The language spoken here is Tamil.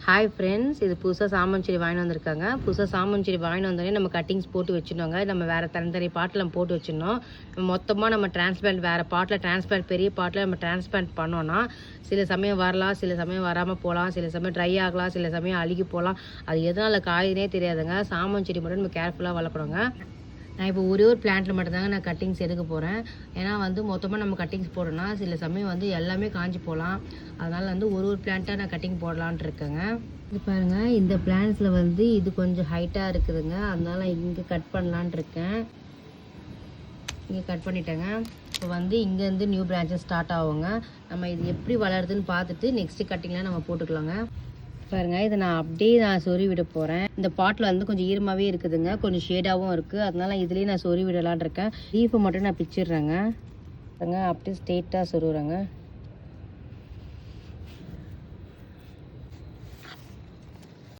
ஹாய் ஃப்ரெண்ட்ஸ் இது புதுசாக சாமன் செடி வாங்கிட்டு வந்திருக்காங்க. புதுசாக சாமன் செடி வாங்கிட்டு வந்தோடனே நம்ம கட்டிங்ஸ் போட்டு வச்சுருந்தோங்க நம்ம வேறு தனித்தனி பாட்டில் நம்ம போட்டு வச்சிருந்தோம் மொத்தமாக நம்ம டிரான்ஸ்பிளான்ட் வேறு பாட்டில் டிரான்ஸ்பிளான்ட் பெரிய பாட்டில் நம்ம டிரான்ஸ்பிளான்ட் பண்ணோன்னா சில சமயம் வரலாம் சில சமயம் வராமல் போகலாம் சில சமயம் ட்ரை ஆகலாம் சில சமயம் அழுகி போகலாம். அது எதனால் காயுதுனே தெரியாதுங்க. சாமன் செடி மட்டும் நம்ம கேர்ஃபுல்லாக வளர்க்கணுங்க. நான் இப்போ ஒரே ஒரு பிளான்ட்டில் மட்டும்தாங்க நான் கட்டிங்ஸ் எடுக்க போகிறேன் ஏன்னா வந்து மொத்தமாக நம்ம கட்டிங்ஸ் போடணும்னா சில சமயம் வந்து எல்லாமே காஞ்சி போகலாம் அதனால் வந்து ஒரு ஒரு பிளான்ட்டாக நான் கட்டிங் போடலான்ட்டு இருக்கேங்க. இது பாருங்கள் இந்த பிளான்ஸில் வந்து இது கொஞ்சம் ஹைட்டாக இருக்குதுங்க. அதனால் இங்கே கட் பண்ணலான்ட்டு இருக்கேன். இங்கே கட் பண்ணிட்டேங்க. இப்போ வந்து இங்கேருந்து நியூ பிரான்ச்சஸ் ஸ்டார்ட் ஆகுங்க. நம்ம இது எப்படி வளருதுன்னு பார்த்துட்டு நெக்ஸ்ட்டு கட்டிங்லாம் நம்ம போட்டுக்கலாங்க. பாருங்க இதை நான் அப்படியே நான் சொறி விட போகிறேன் இந்த பாட்டில் வந்து கொஞ்சம் ஈரமாகவே இருக்குதுங்க. கொஞ்சம் ஷேடாகவும் இருக்குது அதனால இதுலேயே நான் சொறி விடலான் இருக்கேன் லீஃபை மட்டும் நான் பிச்சிடுறேங்க. பாருங்க அப்படியே ஸ்ட்ரெயிட்டாக சொருகிறேங்க